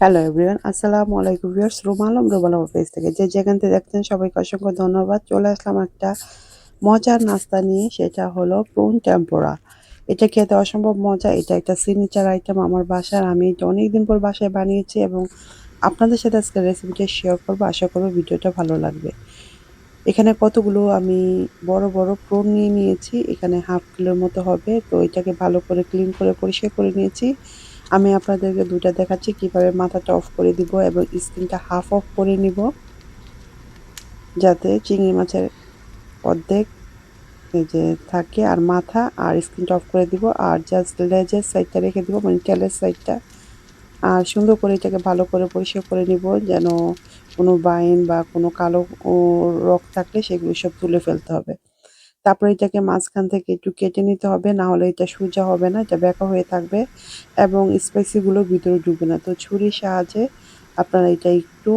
Hello everyone আসসালামু আলাইকুম viewers room Alam রুমাল পেজ থেকে যে যেখান থেকে দেখছেন, সবাইকে অসংখ্য ধন্যবাদ। চলে আসলাম একটা মজার নাস্তা নিয়ে, সেটা হলো প্রুন টেম্পোরা। এটা খেতে অসম্ভব মজা। এটা একটা সিগনেচার আইটেম আমার বাসার। আমি এটা অনেকদিন পর বাসায় বানিয়েছি এবং আপনাদের সাথে আজকে রেসিপিটা শেয়ার করব। আশা করব ভিডিওটা ভালো লাগবে। এখানে কতগুলো আমি বড় বড় প্রন নিয়ে নিয়েছি। এখানে হাফ কিলোর মতো হবে। তো এটাকে ভালো করে ক্লিন করে পরিষ্কার করে নিয়েছি। আমি আপনাদেরকে দুটা দেখাচ্ছি, কীভাবে মাথাটা অফ করে দিব এবং স্কিনটা হাফ অফ করে নিব। যাতে চিংড়ি মাছের অর্ধেক এই যে থাকে আর মাথা আর স্কিনটা অফ করে দিব আর জাস্ট লেজের সাইডটা রেখে দিব মানে টেলের সাইডটা আর সুন্দর করে এটাকে ভালো করে পরিষ্কার করে নিব যেন কোনো বাইন বা কোনো কালো রক থাকলে সেগুলো সব তুলে ফেলতে হবে। তারপরে এটাকে মাঝখান থেকে একটু কেটে নিতে হবে, না হলে এটা সোজা হবে না, এটা বেঁকা হয়ে থাকবে এবং স্পাইসিগুলো ভিতরে ঢুকবে না। তো ছুরির সাহায্যে আপনারা এটা একটু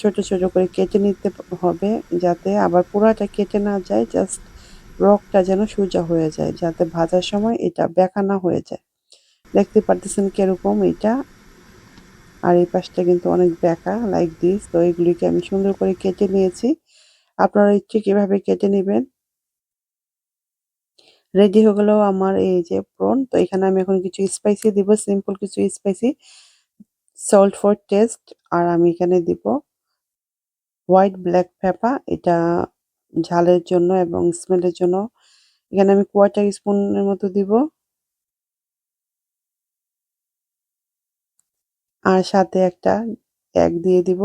ছোট ছোট করে কেটে নিতে হবে যাতে আবার পুরাটা কেটে না যায় জাস্ট রকটা যেন সোজা হয়ে যায়, যাতে ভাজার সময় এটা বেঁকা না হয়ে যায়। দেখতে পারতেছেন কীরকম এটা? আর এই পাশটা কিন্তু অনেক বেঁকা লাইক দিস তো এগুলিকে আমি সুন্দর করে কেটে নিয়েছি। আপনারা ইচ্ছে কীভাবে কেটে নেবেন। রেডি হয়ে গেল আমার এই যে প্রন তো এখানে আমি এখন কিছু স্পাইসি দিব সিম্পল কিছু স্পাইসি সল্ট ফর টেস্ট আর আমি এখানে দিব হোয়াইট ব্ল্যাক পেপা এটা ঝালের জন্য এবং স্মেলের জন্য। এখানে আমি কোয়ার্টার স্পুনের মতো দিব। আর সাথে একটা এক দিয়ে দিব।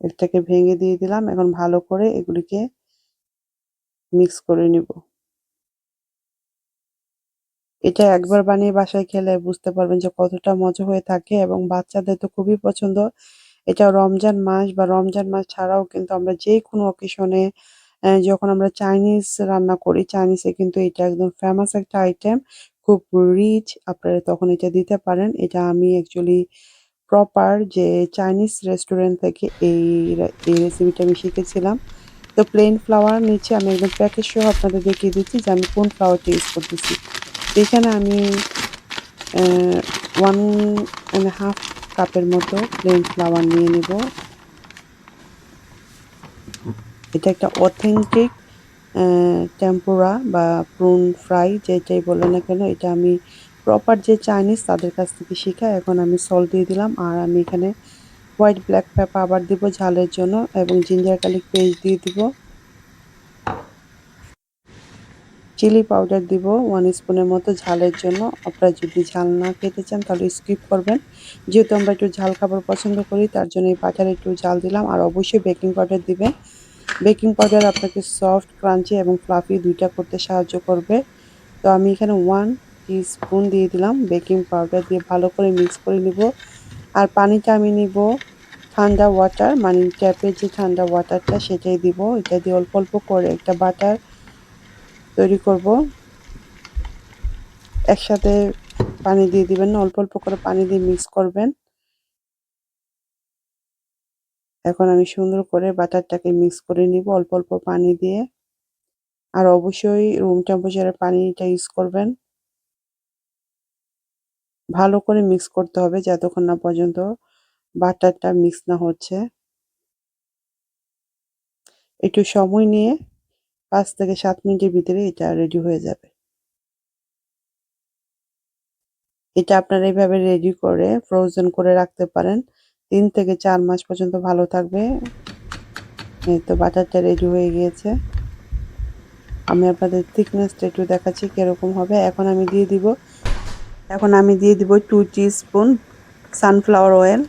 একটাকে ভেঙে দিয়ে দিলাম। এখন ভালো করে এগুলিকে মিক্স করে নিব। এটা একবার বানিয়ে বাসায় খেলে বুঝতে পারবেন যে কতটা মজা হয়ে থাকে এবং বাচ্চাদের তো খুবই পছন্দ। এটা রমজান মাস বা রমজান মাস ছাড়াও কিন্তু আমরা যে কোনো অকেশনে যখন আমরা চাইনিজ রান্না করি চাইনিজে কিন্তু এটা একদম ফেমাস একটা আইটেম খুব রিচ আপনারা তখন এটা দিতে পারেন। এটা আমি অ্যাকচুয়ালি প্রপার যে চাইনিজ রেস্টুরেন্ট থেকে এই এই রেসিপিটা আমি শিখেছিলাম। তো প্লেন ফ্লাওয়ার নিচে আমি একদম প্যাকেজ সহ আপনাদের দেখিয়ে দিচ্ছি যে আমি কোন ফ্লাওয়ারটা ইউজ করতেছি। এখানে আমি ওয়ান অ্যান্ড হাফ কাপের মতো প্লেন ফ্লাওয়ার নিয়ে নেব। এটা একটা অথেন্টিক টেম্পোরা বা প্রুন ফ্রাই যেটাই বলে না কেন, এটা আমি প্রপার যে চাইনিজ তাদের কাছ থেকে শেখা এখন আমি সল্ট দিয়ে দিলাম। আর আমি এখানে হোয়াইট ব্ল্যাক পেপার আবার দিব ঝালের জন্য এবং জিঞ্জার গার্লিক পেস্ট দিয়ে দিব। চিলি পাউডার দিব ওয়ান স্পুনের মতো ঝালের জন্য। আপনারা যদি ঝাল না খেতে চান তাহলে স্কিপ করবেন। যেহেতু আমরা একটু ঝাল খাবার পছন্দ করি, তার জন্য এই বাটারে একটু ঝাল দিলাম। আর অবশ্যই বেকিং পাউডার দিবেন। বেকিং পাউডার আপনাকে সফট, ক্রাঞ্চি এবং ফ্লাফি দুইটা করতে সাহায্য করবে। তো আমি এখানে ওয়ান স্পুন দিয়ে দিলাম। বেকিং পাউডার দিয়ে ভালো করে মিক্স করে নিব। আর পানিটা আমি নিব ঠান্ডা ওয়াটার মানে ট্যাপের যে ঠান্ডা ওয়াটারটা সেটাই দিব। এটা দিয়ে অল্প অল্প করে একটা বাটার তৈরি করব। একসাথে পানি দিয়ে দিবেন না, অল্প অল্প করে পানি দিয়ে মিক্স করবেন। এখন আমি সুন্দর করে বাটারটাকে মিক্স করে নিব, অল্প অল্প পানি দিয়ে। আর অবশ্যই রুম টেম্পারেচারের পানিটা ইউজ করবেন। ভালো করে মিক্স করতে হবে যতক্ষণ না পর্যন্ত বাটারটা মিক্স না হচ্ছে। একটু সময় নিয়ে পাঁচ থেকে সাত মিনিটের ভিতরে এটা রেডি হয়ে যাবে। এটা আপনারা এইভাবে রেডি করে ফ্রোজেন করে রাখতে পারেন। তিন থেকে চার মাস পর্যন্ত ভালো থাকবে। এই তো বাটারটা রেডি হয়ে গিয়েছে। আমি আপনাদের থিকনেসটা একটু দেখাচ্ছি কীরকম হবে। এখন আমি দিয়ে দিব এখন আমি দিয়ে দিব two teaspoon sunflower oil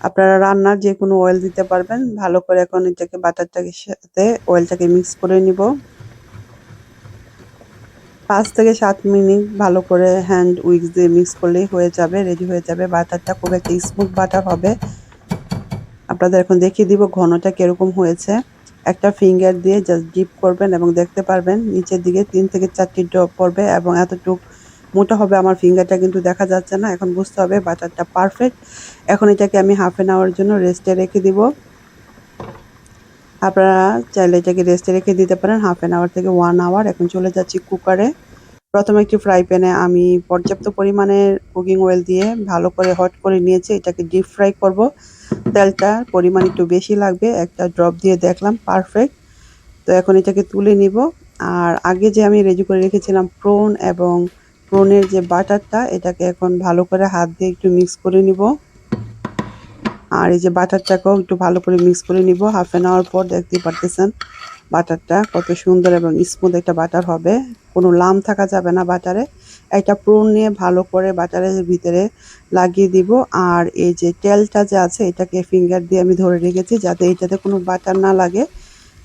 আপনারা রান্নার যে কোনো অয়েল দিতে পারবেন। ভালো করে এখন এটাকে বাটারটাকে সাথে অয়েলটাকে মিক্স করে নিব। পাঁচ থেকে সাত মিনিট ভালো করে হ্যান্ড উইক্স দিয়ে মিক্স করলেই হয়ে যাবে রেডি হয়ে যাবে। বাটারটা খুব একটা স্মুথ বাটার হবে। আপনাদের এখন দেখিয়ে দিব ঘনটা কীরকম হয়েছে। একটা ফিঙ্গার দিয়ে জাস্ট ডিপ করবেন এবং দেখতে পারবেন, নিচের দিকে তিন থেকে চারটি ড্রপ পড়বে এবং এতটুক মোটা হবে, আমার ফিঙ্গারটা কিন্তু দেখা যাচ্ছে না। এখন বুঝতে হবে বাটারটা পারফেক্ট এখন এটাকে আমি হাফ অ্যান আওয়ার জন্য রেস্টে রেখে দিব। আপনারা চাইলে এটাকে রেস্টে রেখে দিতে পারেন। হাফ অ্যান আওয়ার থেকে ওয়ান আওয়ার এখন চলে যাচ্ছি কুকারে প্রথমে একটি ফ্রাই প্যানে আমি পর্যাপ্ত পরিমাণের কুকিং অয়েল দিয়ে ভালো করে হট করে নিয়েছি। এটাকে ডিপ ফ্রাই করব। তেলটা পরিমাণ একটু বেশি লাগবে। একটা ড্রপ দিয়ে দেখলাম পারফেক্ট তো এখন এটাকে তুলে নিব। আর আগে যে আমি রেডি করে রেখেছিলাম প্রন এবং প্রনের যে বাটারটা, এটাকে এখন ভালো করে হাত দিয়ে একটু মিক্স করে নিব। আর এই যে বাটারটাকেও একটু ভালো করে মিক্স করে নিব। হাফ অ্যান আওয়ার পর দেখতেই পারতেছেন বাটারটা কত সুন্দর এবং স্মুথ একটা বাটার হবে। কোনো লাম থাকা যাবে না বাটারে। একটা প্রুন নিয়ে ভালো করে বাটারের ভিতরে লাগিয়ে দিব। আর এই যে তেলটা যে আছে, এটাকে ফিঙ্গার দিয়ে আমি ধরে রেখেছি যাতে এটাতে কোনো বাটার না লাগে।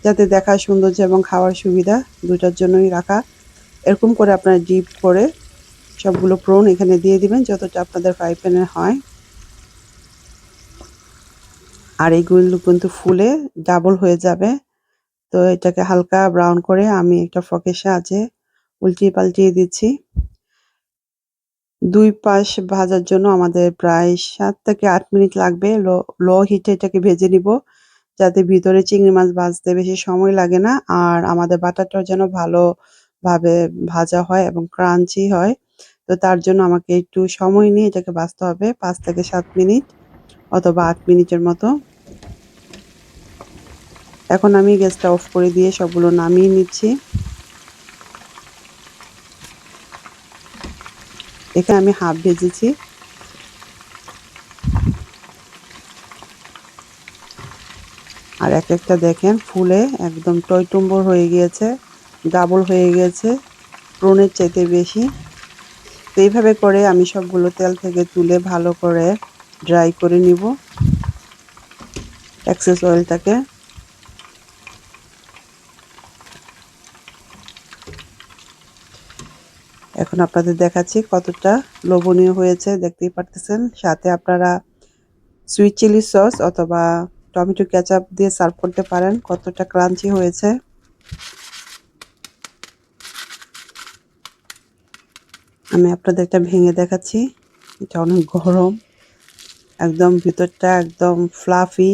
যাতে দেখার সৌন্দর্য এবং খাওয়ার সুবিধা দুটার জন্যই রাখা। এরকম করে আপনারা ডিপ করে সবগুলো প্রোন এখানে দিয়ে দিবেন, যতটা আপনাদের ফ্রাই প্যানে হয়। আর এইগুলো কিন্তু ফুলে ডাবল হয়ে যাবে। তো এটাকে হালকা ব্রাউন করে আমি একটা ফকের সাহায্যে উল্টিয়ে পাল্টিয়ে দিচ্ছি। দুই পাশ ভাজার জন্য আমাদের প্রায় সাত থেকে আট মিনিট লাগবে। লো লো হিটে এটাকে ভেজে নিব, যাতে ভিতরে চিংড়ি মাছ ভাজতে বেশি সময় লাগে না, আর আমাদের বাটারটাও যেন ভালোভাবে ভাজা হয় এবং ক্রাঞ্চি হয়। তো তার জন্য আমাকে একটু সময় নিয়ে এটাকে বাঁচতে হবে পাঁচ থেকে সাত মিনিট অথবা আট মিনিটের মতো। এখন আমি গ্যাসটা অফ করে দিয়ে সবগুলো নামিয়ে নিচ্ছি। এখানে আমি হাফ ভেজেছি। আর এক একটা দেখেন ফুলে একদম টইটুম্বর হয়ে গিয়েছে, ডাবল হয়ে গিয়েছে প্রনের চাইতে বেশি। এইভাবে করে আমি সবগুলো তেল থেকে তুলে ভালো করে ড্রাই করে নিব। এক্সেস অয়েলটাকে এখন আপনাদের দেখাচ্ছি কতটা লোভনীয় হয়েছে, দেখতেই পারতেছেন। সাথে আপনারা সুইট চিলি সস অথবা টমেটো কেচাপ দিয়ে সার্ভ করতে পারেন, কতটা ক্রাঞ্চি হয়েছে। আমি আপনাদের একটা ভেঙে দেখাচ্ছি। এটা অনেক গরম, একদম ভিতরটা একদম ফ্লাফি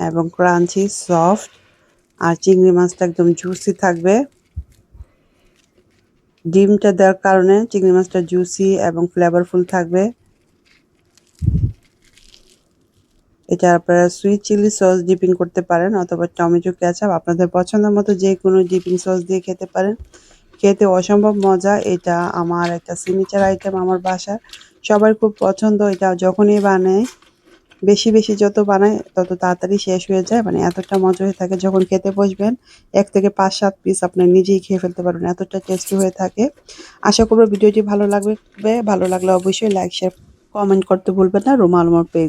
এবং ক্রাঞ্চি সফট আর চিংড়ি মাছটা একদম জুসি থাকবে। ডিমটা দেওয়ার কারণে চিংড়ি মাছটা জুসি এবং ফ্লেভারফুল থাকবে। এটা আপনারা সুইট চিলি সস ডিপিং করতে পারেন অথবা টমেটো ক্যাচাপ আপনাদের পছন্দ মতো যে কোনো ডিপিং সস দিয়ে খেতে পারেন। খেতে অসম্ভব মজা। এটা আমার একটা সিগনেচার আইটেম আমার বাসার। সবার খুব পছন্দ। এটা যখনই বানায়, বেশি বেশি যত বানায়, তত তাড়াতাড়ি শেষ হয়ে যায়। মানে এতটা মজা হয়ে থাকে যখন খেতে বসবেন, এক থেকে পাঁচ, সাত পিস আপনি নিজেই খেয়ে ফেলতে পারবেন। এতটা টেস্টি হয়ে থাকে। আশা করব ভিডিওটি ভালো লাগবে। ভালো লাগলে অবশ্যই লাইক শেয়ার কমেন্ট করতে ভুলবেন না। রুমাল মোর পেজ